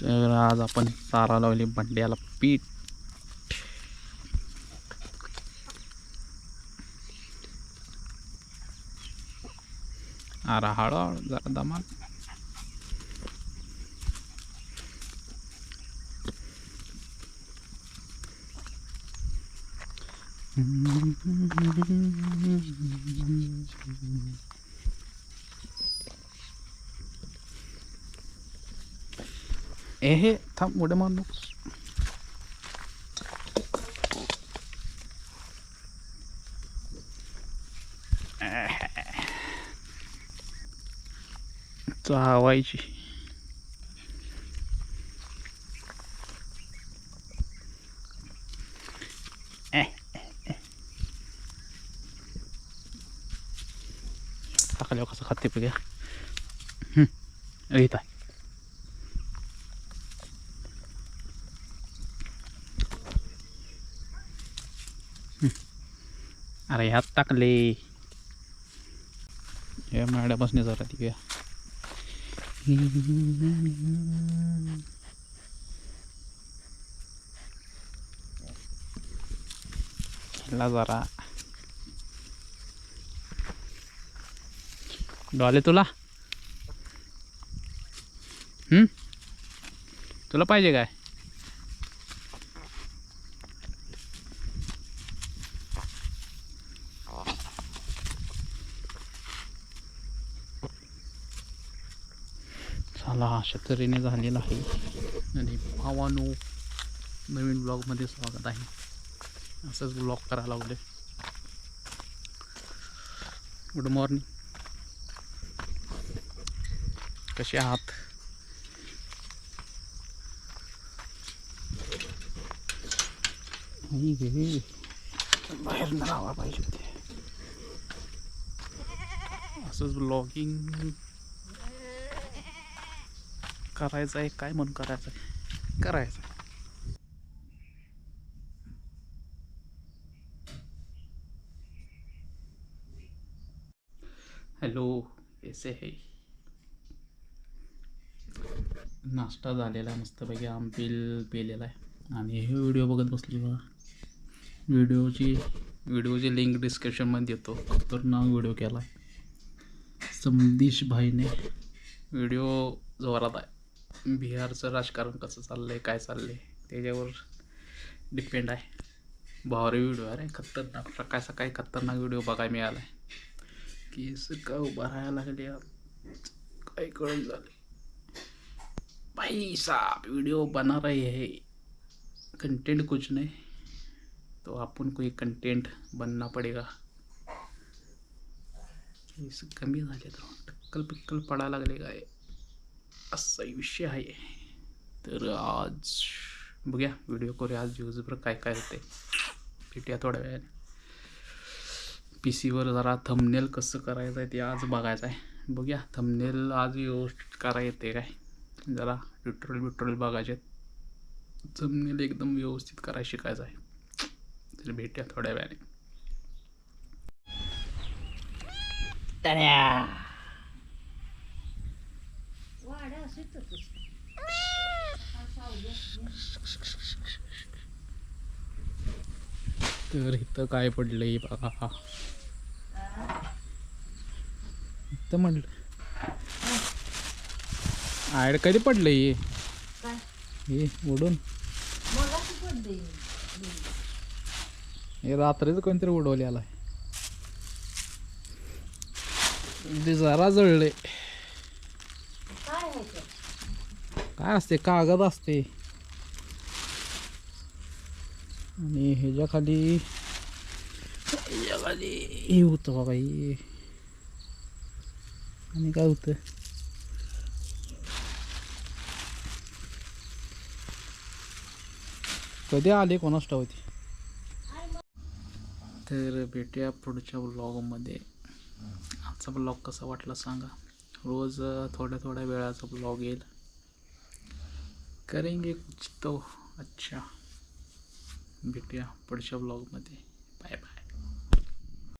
तर आज आपण चारा लावली बंड्याला पीठ अरे हळूहळू जरा दमाल えへた俺もあんの？抓我一起。哎哎哎！高いおかず買ってくれ。うん、売りたい。अरे ह्यात टाकले. हे बसणे जरा ती ह्याला जरा. डॉले तुला? हम्म? तुला पाहिजे काय? झाला अशा तऱ्हेने झालेला आहे. आणि भावानो नवीन ब्लॉगमध्ये स्वागत आहे. असंच ब्लॉग करायला लावले. गुड मॉर्निंग कसे आहात? बाहेर न राहावा पाहिजे ते असंच ब्लॉगिंग करायचं आहे काय म्हणून करायचं आहे? करायचं आहे. हॅलो एसे हे. नाश्ता झालेला आहे मस्तपैकी आंबील पिलेला आहे. आणि हे व्हिडिओ बघत बसली बघा. व्हिडिओची व्हिडिओची लिंक डिस्क्रिप्शनमध्ये देतो तर नाव व्हिडिओ केला आहे समदीश भाईने व्हिडिओ जोरात आहे. बिहारचं राजकारण कसं चाललं आहे काय चाललं आहे त्याच्यावर डिपेंड आहे. भावरे व्हिडिओ अरे खतरनाक सकाळ सकाळी खतरनाक व्हिडिओ बघायला मिळाला आहे केस का उभा राहायला लागले काय कळून झाले? भाई व्हिडिओ वीडियो बना रहे है. कंटेंट कुछ नहीं. तो आपण कोई कंटेंट बनना पडेगा. केस कमी झाले तर टक्कल पिक्कल पडायला लागले काय? असा विषय आहे. तर आज बघूया व्हिडिओ करूया. आज दिवसभर काय काय होते भेटूया थोड्या वेळाने. पी सीवर जरा थंबनेल कसं करायचं आहे ते आज बघायचं आहे. बघूया थंबनेल आज व्यवस्थित करा येते काय? जरा ट्युटोरियल बिट्रोरियल बघायचे थंबनेल एकदम व्यवस्थित करायला शिकायचं आहे. तर भेटूया थोड्या वेळाने. तर इथं काय पडलंय बघा इथं म्हणलं आड कधी पडलं हे उडून. हे रात्रीच कोणतरी उडवले आलाय जरा जळले काय असते कागद असते. आणि ह्याच्या खाली ह्याच्या खाली हे होतं बाबा हे. आणि काय होतं? कधी आले कोणास होती तर भेटूया पुढच्या ब्लॉगमध्ये. आजचा ब्लॉग कसा वाटला सांगा. रोज थोड्या थोड्या वेळाचा ब्लॉग येईल. करेंगे कुछ तो। अच्छा। भेटूया पुढच्या ब्लॉगमध्ये बाय बाय